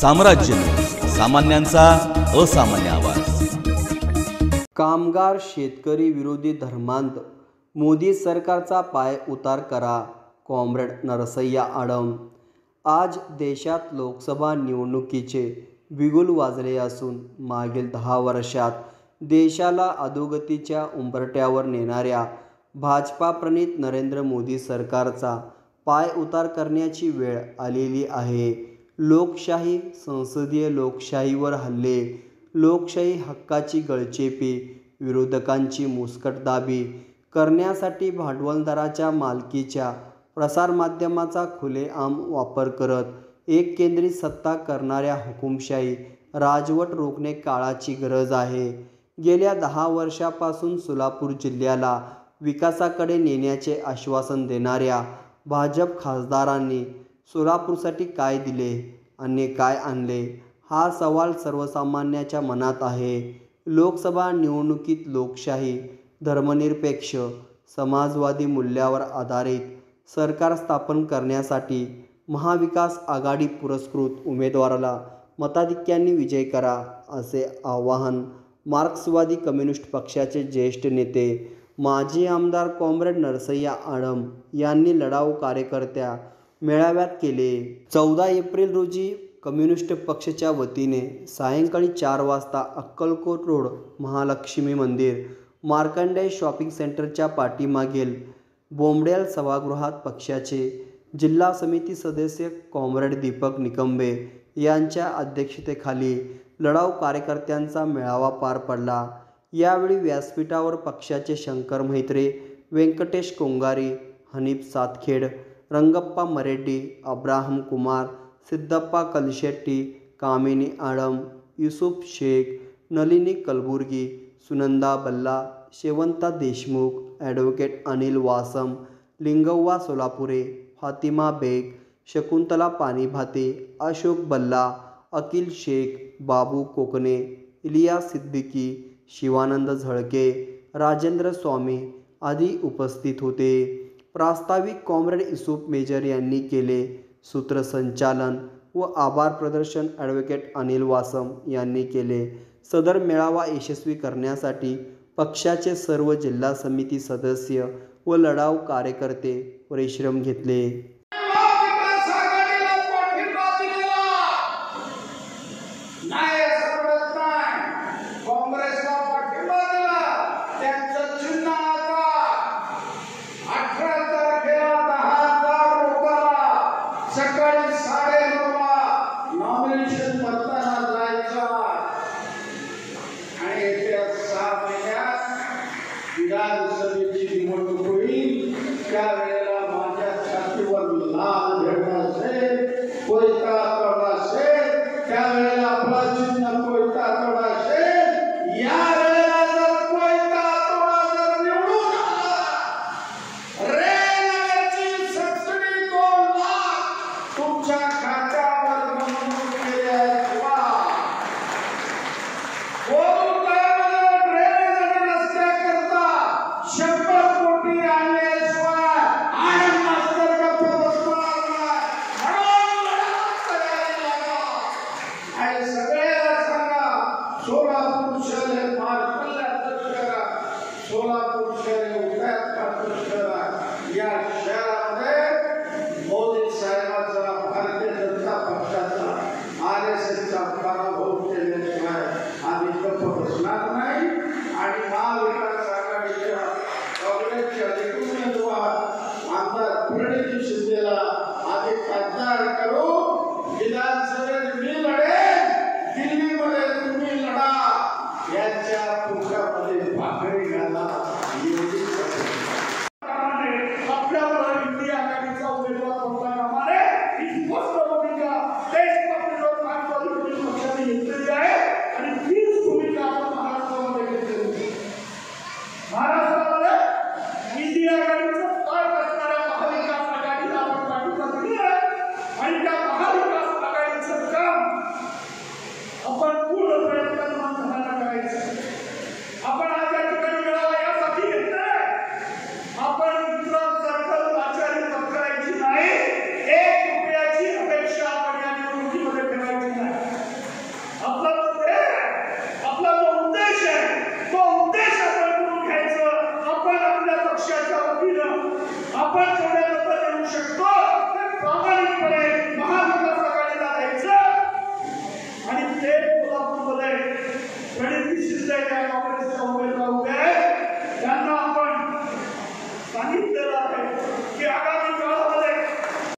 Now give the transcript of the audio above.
साम्राज्य. सामान्यांचा असामान्य आवाज. कामगार शेतकरी विरोधी धर्मांत मोदी सरकारचा पाय उतार करा कॉम्रेड नरसय्या आडम. आज देशात लोकसभा निवडणुकीचे बिगुल वाजले असून मागील दहा वर्षात देशाला अधोगतीच्या उंबरट्यावर नेणाऱ्या भाजपाप्रणित नरेंद्र मोदी सरकारचा पाय उतार करण्याची वेळ आलेली आहे. लोकशाही संसदीय लोकशाहीवर हल्ले लोकशाही हक्काची गळचेपी विरोधकांची मुस्कटदाबी करण्यासाठी भांडवलदाराच्या मालकीच्या प्रसारमाध्यमाचा खुलेआम वापर करत एक केंद्रित सत्ता करणाऱ्या हुकुमशाही राजवट रोखणे काळाची गरज आहे. गेल्या दहा वर्षापासून सोलापूर जिल्ह्याला विकासाकडे नेण्याचे आश्वासन देणाऱ्या भाजप खासदारांनी सोलापूरसाठी काय दिले? आणि काय आणले? हा सवाल सर्वसामान्याच्या मनात आहे. लोकसभा निवडणुकीत लोकशाही धर्मनिरपेक्ष समाजवादी मूल्यावर आधारित सरकार स्थापन करण्यासाठी महाविकास आघाडी पुरस्कृत उमेदवाराला मताधिक्यांनी विजय करा असे आवाहन मार्क्सवादी कम्युनिस्ट पक्षाचे ज्येष्ठ नेते माजी आमदार कॉम्रेड नरसय्या आडम यांनी लढाऊ कार्यकर्त्या मेळाव्यात केले. चौदा एप्रिल रोजी कम्युनिस्ट पक्षाच्या वतीने सायंकाळी चार वाजता अक्कलकोट रोड महालक्ष्मी मंदिर मार्कंडेय शॉपिंग सेंटरच्या पाठीमागील बोंबडेल सभागृहात पक्षाचे जिल्हा समिती सदस्य कॉम्रेड दीपक निकंबे यांच्या अध्यक्षतेखाली लढाऊ कार्यकर्त्यांचा मेळावा पार पडला. यावेळी व्यासपीठावर पक्षाचे शंकर म्हेत्रे व्यंकटेश कोंगारी हनीफ सातखेड रंगप्पा मरेड्डी अब्राहम कुमार सिद्धप्पा कलशेट्टी कामिनी आडम युसुफ शेख नलिनी कलबुर्गी सुनंदा बल्ला शेवंता देशमुख ॲडव्होकेट अनिल वासम लिंगव्वा सोलापुरे फातिमा बेग शकुंतला पाणीभाते अशोक बल्ला अकिल शेख बाबू कोकणे इलिया सिद्दीकी शिवानंद झळके राजेंद्र स्वामी आदी उपस्थित होते. प्रास्ताविक कॉम्रेड इसूफ मेजर यांनी केले. सूत्रसंचालन व आभार प्रदर्शन ॲडव्होकेट अनिल वासम यांनी केले. सदर मेळावा यशस्वी करण्यासाठी पक्षाचे सर्व जिल्हा समिती सदस्य व लढाऊ कार्यकर्ते परिश्रम घेतले. rechaçar amanhã, virado o seu muito por cara, आणि सगळ्याला सांगा. सोलापूर शहर मार्ग करा सोलापूर शहर महाराष्ट्रामध्ये इंडिया आघाडीचं पाठ असणाऱ्या महाविकास आघाडीला आपण पाठिंबा दिली आहे. आणि त्या महाविकास आघाडीचं काम आपण आपण जेवढ्या लवकर येऊ शकतो ते प्रामाणिकपणे महाविकास आघाडीला द्यायचं. आणि ते कोल्हापूरमध्ये गणित शिजलेल्या काँग्रेसच्या उमेदवार